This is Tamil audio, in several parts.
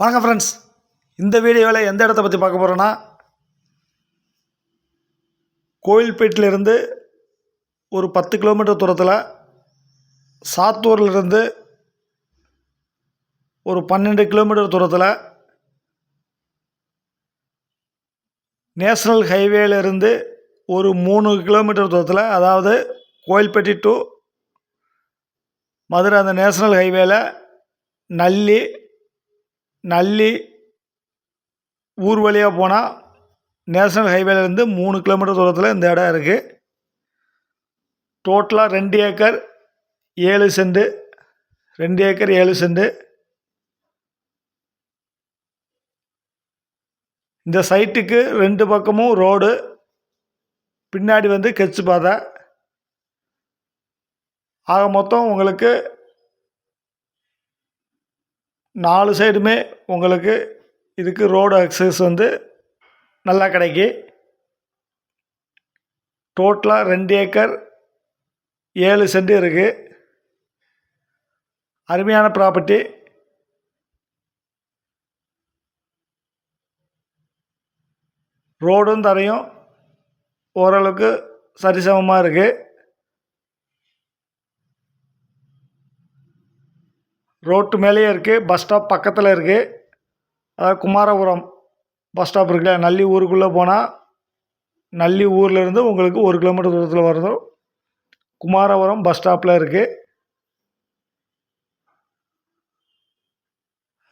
வணக்கம் ஃப்ரெண்ட்ஸ் இந்த வீடியோவில் எந்த இடத்த பற்றி பார்க்க போகிறோன்னா கோயில்பேட்டிலிருந்து ஒரு பத்து கிலோமீட்டர் தூரத்தில் சாத்தூர்லேருந்து ஒரு பன்னெண்டு கிலோமீட்டர் தூரத்தில் நேஷ்னல் ஹைவேலேருந்து ஒரு மூணு கிலோமீட்டர் தூரத்தில் அதாவது கோயில்பேட்டி டு மதுரை அந்த நேஷ்னல் ஹைவேல நல்லி நல்லி ஊர் வழியாக போனால் நேஷ்னல் ஹைவேலேருந்து மூணு கிலோமீட்டர் தூரத்தில் இந்த இடம் இருக்குது டோட்டலாக ரெண்டு ஏக்கர் ஏழு செண்டு ரெண்டு ஏக்கர் ஏழு செண்டு இந்த சைட்டுக்கு ரெண்டு பக்கமும் ரோடு பின்னாடி வந்து கெச்சு பாதை. ஆக மொத்தம் உங்களுக்கு நாலு சைடுமே உங்களுக்கு இதுக்கு ரோடு அக்சஸ் வந்து நல்லா கிடைக்கி. டோட்டலாக ரெண்டு ஏக்கர் ஏழு சென்ட் இருக்குது அருமையான ப்ராப்பர்ட்டி ரோடும் தரையும் ஓரளவுக்கு சரிசமமாக இருக்குது ரோட்டு மேலேயே இருக்குது பஸ் ஸ்டாப் பக்கத்தில் இருக்குது அதாவது குமாரபுரம் பஸ் ஸ்டாப் இருக்குல்ல நல்லி ஊருக்குள்ளே போனால் நல்லி ஊர்லேருந்து உங்களுக்கு ஒரு கிலோமீட்டர் தூரத்தில் வருது குமாரபுரம் பஸ் ஸ்டாப்பில் இருக்குது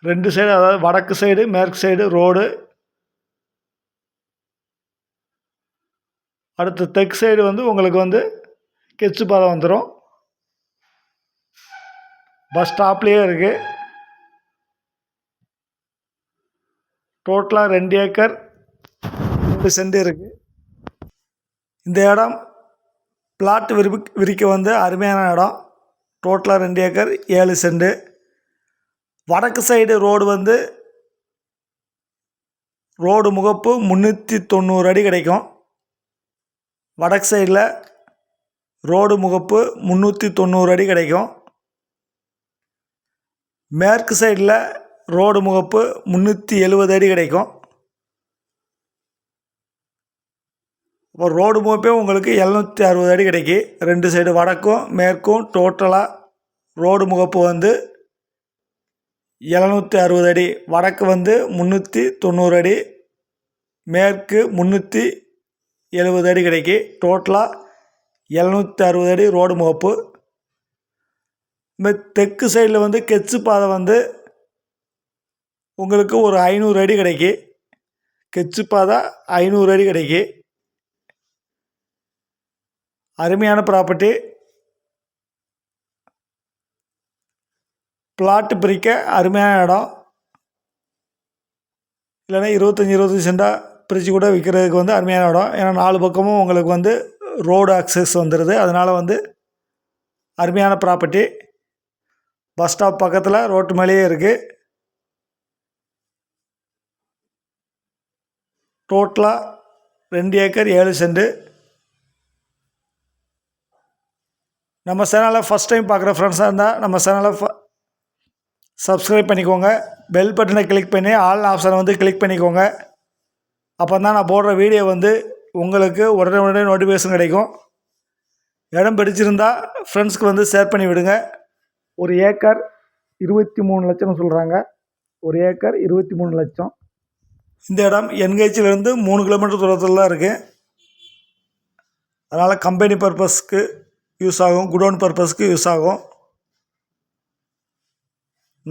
ரெண்டு சைடு அதாவது வடக்கு சைடு மேற்கு சைடு ரோடு அடுத்து தெற்கு சைடு வந்து உங்களுக்கு வந்து கெச்சு பாதை வந்துடும் பஸ் ஸ்டாப்லேயே இருக்குது டோட்டலாக ரெண்டு ஏக்கர் ரெண்டு சென்ட் இருக்குது இந்த இடம் பிளாட் விரி விரிக்க வந்து அருமையான இடம். டோட்டலாக ரெண்டு ஏக்கர் ஏழு சென்ட். வடக்கு சைடு ரோடு வந்து ரோடு முகப்பு முந்நூற்றி தொண்ணூறு அடி கிடைக்கும். வடக்கு சைடில் ரோடு முகப்பு முந்நூற்றி தொண்ணூறு அடி கிடைக்கும். மேற்கு சைடில் ரோடு முகப்பு முந்நூற்றி எழுபது அடி கிடைக்கும். இப்போ ரோடு முகப்பே உங்களுக்கு எழுநூற்றி அறுபது அடி கிடைக்கி. ரெண்டு சைடு வடக்கும் மேற்கும் டோட்டலாக ரோடு முகப்பு வந்து எழுநூற்றி அறுபது அடி வடக்கு வந்து முந்நூற்றி தொண்ணூறு அடி மேற்கு முந்நூற்றி எழுபது அடி கிடைக்கி. டோட்டலாக எழுநூற்றி அறுபது அடி ரோடு முகப்பு. இந்த தெற்கு சைடில் வந்து கெச்சு பாதை வந்து உங்களுக்கு ஒரு ஐநூறு அடி கிடைக்கி. கெச்சு பாதை ஐநூறு அடி கிடைக்கி. அருமையான ப்ராப்பர்ட்டி பிளாட்டு பிரிக்க அருமையான இடம். இல்லைன்னா இருபத்தஞ்சி இருபத்தஞ்சி சென்டாக பிரித்து கூட விற்கிறதுக்கு வந்து அருமையான இடம். ஏன்னா நாலு பக்கமும் உங்களுக்கு வந்து ரோடு அக்சஸ் வந்துடுது அதனால் வந்து அருமையான ப்ராப்பர்ட்டி பஸ் ஸ்டாப் பக்கத்தில் ரோட்டு மேலேயே இருக்குது டோட்டலாக ரெண்டு ஏக்கர் ஏழு செண்டு நம்ம சேனலை ஃபஸ்ட் டைம் பார்க்குற ஃப்ரெண்ட்ஸாக இருந்தால் நம்ம சேனலை சப்ஸ்கிரைப் பண்ணிக்கோங்க. பெல் பட்டனை கிளிக் பண்ணி ஆல் ஆப்ஷனை வந்து கிளிக் பண்ணிக்கோங்க. அப்போ தான் நான் போடுற வீடியோ வந்து உங்களுக்கு உடனே உடனே நோட்டிஃபிகேஷன் கிடைக்கும். இடம் பிடிச்சிருந்தா ஃப்ரெண்ட்ஸ்க்கு வந்து ஷேர் பண்ணி விடுங்க. ஒரு ஏக்கர் இருபத்தி மூணு லட்சம்னு சொல்கிறாங்க ஒரு ஏக்கர் இருபத்தி மூணு லட்சம். இந்த இடம் என்கேச்சிலேருந்து மூணு கிலோமீட்டர் தூரத்தில் தான் இருக்குது அதனால் கம்பெனி பர்பஸ்க்கு யூஸ் ஆகும் குடோன் பர்பஸ்க்கு யூஸ் ஆகும்.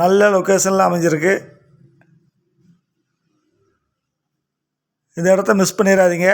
நல்ல லொக்கேஷனில் அமைஞ்சிருக்கு. இந்த இடத்த மிஸ் பண்ணிடாதீங்க.